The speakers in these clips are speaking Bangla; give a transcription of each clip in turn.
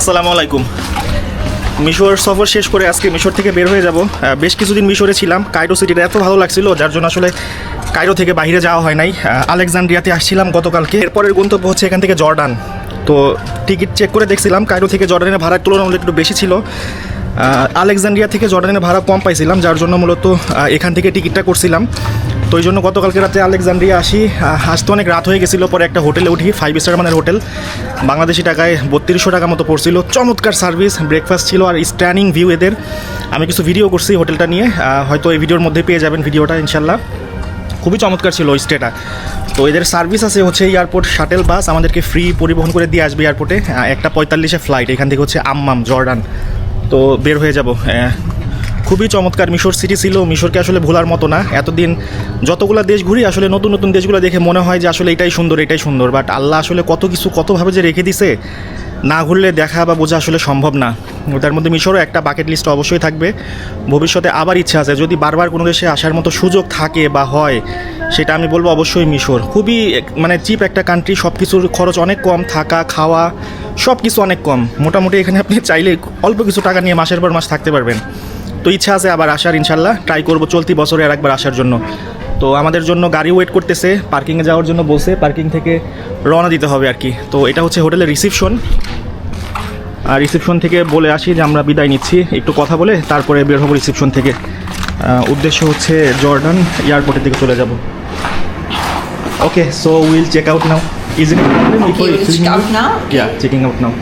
আসসালামু আলাইকুম। মিশর সফর শেষ করে আজকে মিশর থেকে বের হয়ে যাব। বেশ কিছুদিন মিশরে ছিলাম। কাইরো সিটিটা এত ভালো লাগছিল, যার জন্য আসলে কাইরো থেকে বাইরে যাওয়া হয় নাই। আলেকজান্ড্রিয়াতে আসছিলাম গতকালকে। এরপরের গন্তব্য হচ্ছে এখান থেকে জর্ডান। তো টিকিট চেক করে দেখছিলাম কাইরো থেকে জর্ডানের ভাড়ার তুলনামূলক একটু বেশি ছিল। আলেকজান্ড্রিয়া থেকে জর্ডানের ভাড়া কম পাইছিলাম, যার জন্য মূলত এখান থেকে টিকিটটা করছিলাম। তো এই জন্য গতকালকে রাতে আলেকজান্ড্রিয়া আসি। আসতে অনেক রাত হয়ে গেছিল, পরে একটা হোটেলে উঠি ফাইভ স্টার মানের হোটেল। বাংলাদেশি টাকায় বত্রিশশো টাকা মতো পড়ছিল। চমৎকার সার্ভিস ব্রেকফাস্ট ছিল আর স্ট্যানিং ভিউ এদের। আমি কিছু ভিডিও করছি হোটেলটা নিয়ে। হয়তো এই ভিডিওর মধ্যে পেয়ে যাবেন ভিডিওটা ইনশাল্লাহ। খুবই চমৎকার ছিল ওই স্টেটা তো এদের সার্ভিস আছে হচ্ছে এয়ারপোর্ট শাটেল বাস আমাদেরকে ফ্রি পরিবহন করে দিয়ে আসবে এয়ারপোর্টে একটা পঁয়তাল্লিশে ফ্লাইট এখান থেকে হচ্ছে আম্মাম, জর্ডান। তো বের হয়ে যাব। খুবই চমৎকার মিশর সিটি ছিল। মিশরকে আসলে ভোলার মতো না। এতদিন যতগুলো দেশ ঘুরি, আসলে নতুন নতুন দেশগুলো দেখে মনে হয় যে আসলে এটাই সুন্দর এটাই সুন্দর। বাট আল্লাহ আসলে কত কিছু কতভাবে যে রেখে দিছে, না ঘুরলে দেখা বা বোঝা আসলে সম্ভব না। তার মধ্যে মিশরও একটা বাকেট লিস্ট অবশ্যই থাকবে। ভবিষ্যতে আবার ইচ্ছা আছে। যদি বারবার কোনো দেশে আসার মতো সুযোগ থাকে বা হয়, সেটা আমি বলব অবশ্যই মিশর। খুবই মানে চিপ একটা কান্ট্রি সব কিছুর খরচ অনেক কম, থাকা, খাওয়া সব কিছু অনেক কম। মোটামুটি এখানে আপনি চাইলে অল্প কিছু টাকা নিয়ে মাসের পর মাস থাকতে পারবেন। তো ইচ্ছা আছে আবার আসার ইনশাল্লাহ। ট্রাই করব চলতি বছরে আর একবার আসার জন্য। তো আমাদের জন্য গাড়ি ওয়েট করতেছে পার্কিংয়ে যাওয়ার জন্য বলছে পার্কিং থেকে রওনা দিতে হবে আর কি। তো এটা হচ্ছে হোটেলের রিসিপশন আর রিসেপশন থেকে বলে আসি যে আমরা বিদায় নিচ্ছি একটু কথা বলে তারপরে বের হব রিসেপশন থেকে। উদ্দেশ্য হচ্ছে জর্ডান এয়ারপোর্টের দিকে চলে যাব। Okay so will check out now is it problem we'll check out? now? Yeah checking out now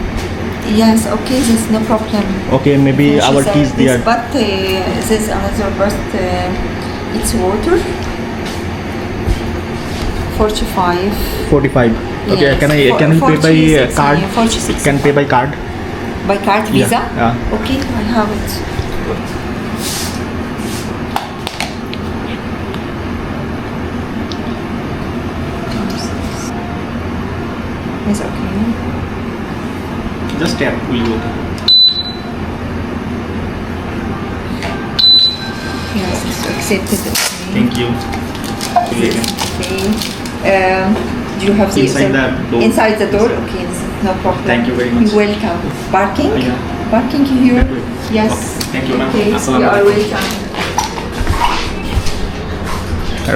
Yes, okay, there's no problem. Okay, maybe our keys there. they this. But uh, there's another uh, birthday. Uh, it's water. 45. 45. Okay, can I for- can pay by uh, card? 46. Can pay by card? By card, visa? yeah. Okay, I have it. Just tap will go Yes, it's accepted. Okay. thank you Okay. Um, do you have the Inside the door. Inside the door. Okay, no problem. Thank you very much. You're welcome. Parking. Yeah. Parking here. Yes. Okay, thank you, ma'am. Okay, you are welcome.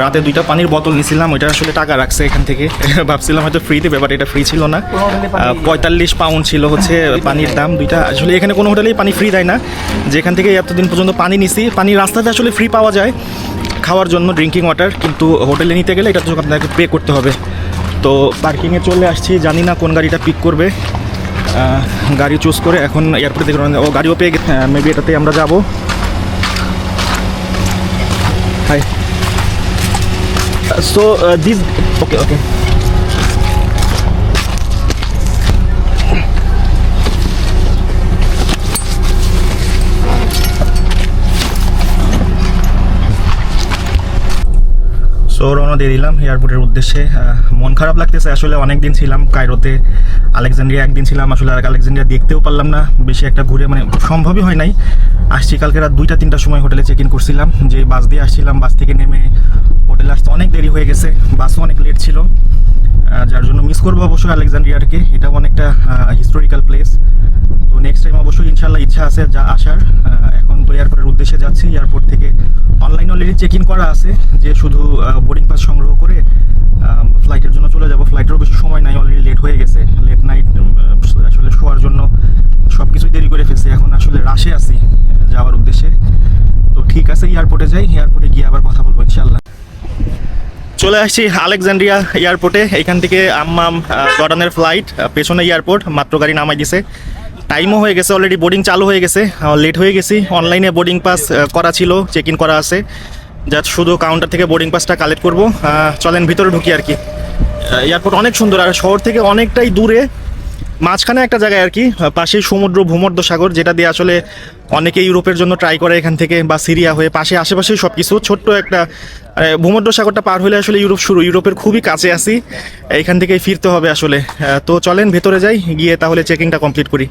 রাতে দুইটা পানির বোতল নিছিলাম, ওইটা আসলে টাকা রাখছে এখান থেকে। ভাবছিলাম হয়তো ফ্রিতে বাট এটা ফ্রি ছিল না। পঁয়তাল্লিশ পাউন্ড ছিল হচ্ছে পানির দাম দুইটা। আসলে এখানে কোনো হোটেলেই পানি ফ্রি দেয় না। যেখান থেকে এতদিন পর্যন্ত পানি নিছি, পানি রাস্তাতে আসলে ফ্রি পাওয়া যায় খাওয়ার জন্য ড্রিঙ্কিং ওয়াটার কিন্তু হোটেলে নিতে গেলে এটা তো আপনাকে পে করতে হবে। তো পার্কিংয়ে চলে আসছি, জানি না কোন গাড়িটা পিক করবে। গাড়ি চুজ করে এখন এয়ারপোর্ট থেকে ও গাড়িও পেয়ে মেবি এটাতে আমরা যাব। Hi so uh, this okay okay so রওনা দিয়ে দিলাম এয়ারপোর্টের উদ্দেশ্যে। মন খারাপ লাগতেছে, আসলে অনেক দিন ছিলাম কায়রোতে। আলেকজান্ড্রিয়া একদিন ছিলাম, আসলে আর আলেকজান্ড্রিয়া দেখতেও পারলাম না। বেশি একটা ঘুরে মানে সম্ভবই হয় নাই। আসছি কালকে রাত দুইটা, তিনটার সময় হোটেলে চেক ইন করছিলাম। যে বাস দিয়ে আসছিলাম, বাস থেকে নেমে হোটেলে আসতে অনেক দেরি হয়ে গেছে। বাসও অনেক লেট ছিল। যার জন্য মিস করব অবশ্যই আলেকজান্ড্রিয়াকে এটাও অনেকটা হিস্টোরিক্যাল প্লেস তো নেক্সট টাইম অবশ্যই ইনশাল্লাহ ইচ্ছা আছে যা আসার। এখন তো এয়ারপোর্টের উদ্দেশ্যে যাচ্ছি। এয়ারপোর্ট থেকে অনলাইন অলরেডি চেক ইন করা আছে যে শুধু বোর্ডিং পাস সংগ্রহ করে ফ্লাইটের জন্য চলে যাব। ফ্লাইটেরও বেশি সময় নাই অলরেডি লেট হয়ে গেছে। লেট নাইট আসলে শোয়ার জন্য সব কিছুই দেরি করে ফেলছি। এখন আসলে রাশে আছি যাওয়ার উদ্দেশ্যে। তো ঠিক আছে এয়ারপোর্টে যাই এয়ারপোর্টে গিয়ে আবার কথা বলব ইনশাল্লাহ চলে আসছি আলেকজান্ড্রিয়া এয়ারপোর্টে এখান থেকে আম্মাম জর্ডানের ফ্লাইট পেছনে এয়ারপোর্ট মাত্র গাড়ি নামাই দিছে। টাইমও হয়ে গেছে অলরেডি বোর্ডিং চালু হয়ে গেছে লেট হয়ে গেছি। অনলাইনে বোর্ডিং পাস করা ছিল চেক ইন করা আছে। যা শুধু কাউন্টার থেকে বোর্ডিং পাসটা কালেক্ট করব। চলেন ভিতরে ঢুকি আর কি। এয়ারপোর্ট অনেক সুন্দর, আর শহর থেকে অনেকটাই দূরে। মাঝখানে একটা জায়গায় আর কি পাশেই সমুদ্র ভূমধ্য সাগর, যেটা দিয়ে আসলে অনেকে ইউরোপের জন্য ট্রাই করে এখান থেকে, বা সিরিয়া হয়ে পাশে, আশেপাশেই সব কিছু ছোট্ট একটা ভূমধ্য সাগরটা পার হলে আসলে ইউরোপ শুরু, ইউরোপের খুবই কাছে আসি এখান থেকেই ফিরতে হবে আসলে। তো চলেন ভেতরে যাই, গিয়ে তাহলে চেকিংটা কমপ্লিট করি।